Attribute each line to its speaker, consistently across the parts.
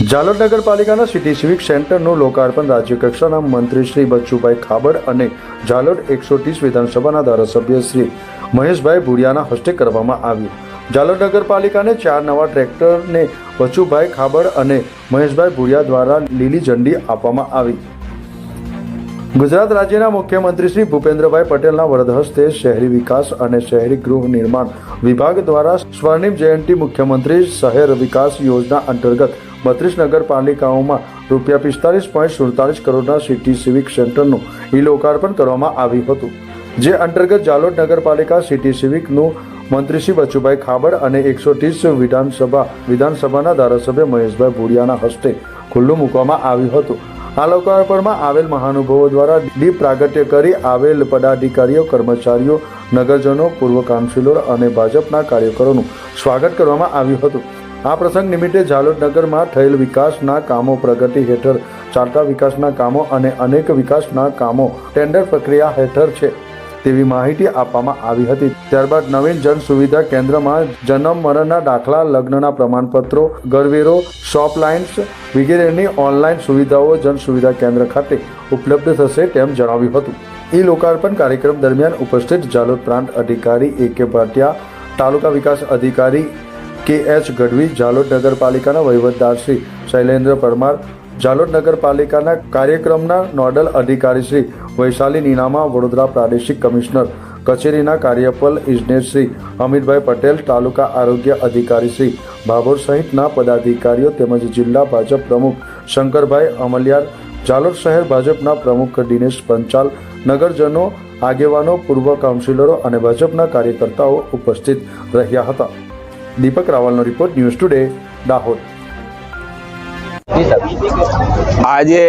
Speaker 1: ઝાલોદ નગરપાલિકાના city civic સેન્ટરનું લોકાર્પણ રાજ્યકક્ષાના મંત્રી શ્રી બચ્ચુભાઈ ખાબડ અને ઝાલોદ એકસો ત્રીસ વિધાનસભાના ધારાસભ્ય શ્રી મહેશભાઈ ભુરિયાના હસ્તે કરવામાં આવ્યું. ઝાલોદ નગરપાલિકાને ચાર નવા ટ્રેક્ટરને બચ્ચુભાઈ ખાબડ અને મહેશભાઈ ભુરિયા દ્વારા લીલી ઝંડી આપવામાં આવી. ગુજરાત રાજ્યના મુખ્યમંત્રી શ્રી ભૂપેન્દ્રભાઈ પટેલના વરદ હસ્તે શહેરી વિકાસ અને શહેરી ગૃહ નિર્માણ વિભાગ દ્વારા સ્વર્ણિમ જયંતિ મુખ્યમંત્રી શહેર વિકાસ યોજના અંતર્ગત બત્રીસ નગરપાલિકાઓમાં રૂપિયા પિસ્તાલીસ પોઈન્ટ સુડતાલીસ કરોડના સિટી સિવિક સેન્ટરનું ઈ લોકાર્પણ કરવામાં આવ્યું હતું, જે અંતર્ગત જાલોદ નગરપાલિકા સિટી સિવિકનું મંત્રી શ્રી બચુભાઈ ખાબડ અને એકસો ત્રીસ વિધાનસભા, વિધાનસભાના ધારાસભ્ય મહેશભાઈ ભુડિયાના હસ્તે ખુલ્લું મૂકવામાં આવ્યું હતું. આ લોકાર્પણમાં આવેલ મહાનુભાવો દ્વારા દીપ પ્રાગટ્ય કરી આવેલ પદાધિકારીઓ, કર્મચારીઓ, નગરજનો, પૂર્વ કાઉન્સિલર અને ભાજપના કાર્યકરોનું સ્વાગત કરવામાં આવ્યું હતું. આ પ્રસંગ નિમિત્તે ઝાલોદ નગરમાં થયેલ વિકાસના કામો, પ્રગતિ હેઠળ ચાલતા વિકાસના કામો અને અનેક વિકાસના કામો ટેન્ડર પ્રક્રિયા હેઠળ છે તેવી માહિતી આપવામાં આવી હતી. ત્યારબાદ નવીન જન સુવિધા કેન્દ્રમાં જન્મ મરણના દાખલા, લગ્નના પ્રમાણપત્રો, ઘરવેરો, શોપ લાઇન્સ વગેરેની ઓનલાઈન સુવિધાઓ જન સુવિધા કેન્દ્ર ખાતે ઉપલબ્ધ થશે તેમ જણાવ્યું હતું. ઈ લોકાર્પણ કાર્યક્રમ દરમિયાન ઉપસ્થિત જાલોદ પ્રાંત અધિકારી એ કે ભાટિયા, તાલુકા વિકાસ અધિકારી કે એચ ગઢવી જાલોદ નગરપાલિકાના વહીવટદાર શ્રી શૈલેન્દ્ર પરમાર જાલોદ નગરપાલિકાના કાર્યક્રમના નોડલ અધિકારી શ્રી વૈશાલી નીનામા, વડોદરા પ્રાદેશિક કમિશનર કચેરીના કાર્યપાલ ઇજનેર શ્રી અમિતભાઈ પટેલ, તાલુકા આરોગ્ય અધિકારી શ્રી ભાભોર સહિતના પદાધિકારીઓ તેમજ જિલ્લા ભાજપ પ્રમુખ શંકરભાઈ અમલિયાર જાલોદ શહેર ભાજપના પ્રમુખ દિનેશ પંચાલ, નગરજનો, આગેવાનો, પૂર્વ કાઉન્સિલરો અને ભાજપના કાર્યકર્તાઓ ઉપસ્થિત રહ્યા હતા. દીપક રાવલનો રિપોર્ટ ન્યૂઝ ટુડે, દાહોદ.
Speaker 2: આજે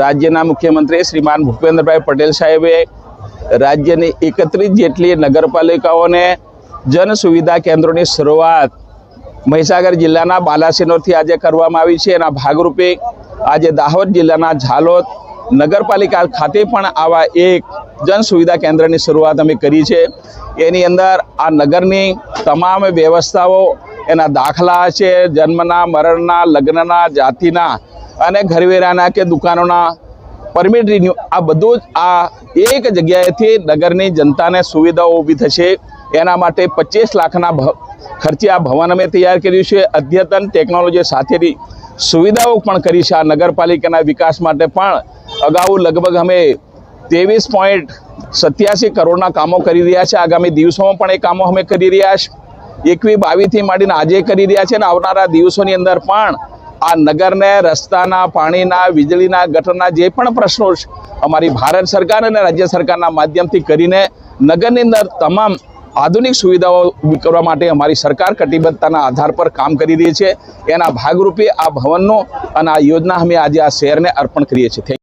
Speaker 2: રાજ્યના મુખ્યમંત્રી શ્રીમાન ભૂપેન્દ્રભાઈ પટેલ સાહેબે રાજ્યની એકત્રીસ જેટલી નગરપાલિકાઓને જન સુવિધા કેન્દ્રોની શરૂઆત મહીસાગર જિલ્લાના બાલાસિનોરથી આજે કરવામાં આવી છે. એના ભાગરૂપે આજે દાહોદ જિલ્લાના ઝાલોદ નગરપાલિકા ખાતે પણ આવા એક જન સુવિધા કેન્દ્રની શરૂઆત અમે કરી છે. એની અંદર આ નગરની તમામ વ્યવસ્થાઓ એના દાખલા છે, જન્મના, મરણના, લગ્નના, જાતિના અને ઘરવેરાના કે દુકાનોના પરમિટ રિન્યુ આ બધું જ આ એક જગ્યાએથી નગરની જનતાને સુવિધાઓ ઊભી થશે. એના માટે પચીસ લાખના ખર્ચે આ ભવન અમે તૈયાર કર્યું છે. અદ્યતન ટેકનોલોજી સાથેની સુવિધાઓ પણ કરી છે આ નગરપાલિકાના વિકાસ માટે પણ. અગાઉ લગભગ અમે ત્રેવીસ પોઈન્ટ સત્યાસી કરોડના કામો કરી રહ્યા છે. આગામી દિવસોમાં પણ એ કામો અમે કરી રહ્યા છે. એકવી બાવીસથી માંડીને આજે કરી રહ્યા છે અને આવનારા દિવસોની અંદર પણ આ નગરને રસ્તાના, પાણીના, વીજળીના, ગટરના જે પણ પ્રશ્નો છે, અમારી ભારત સરકાર અને રાજ્ય સરકારના માધ્યમથી કરીને નગરની અંદર તમામ આધુનિક સુવિધાઓ ઊભી કરવા માટે અમારી સરકાર કટિબદ્ધતાના આધાર પર કામ કરી રહી છે. એના ભાગરૂપે આ ભવનનો અને આ યોજના અમે આજે આ શહેરને અર્પણ કરીએ છીએ.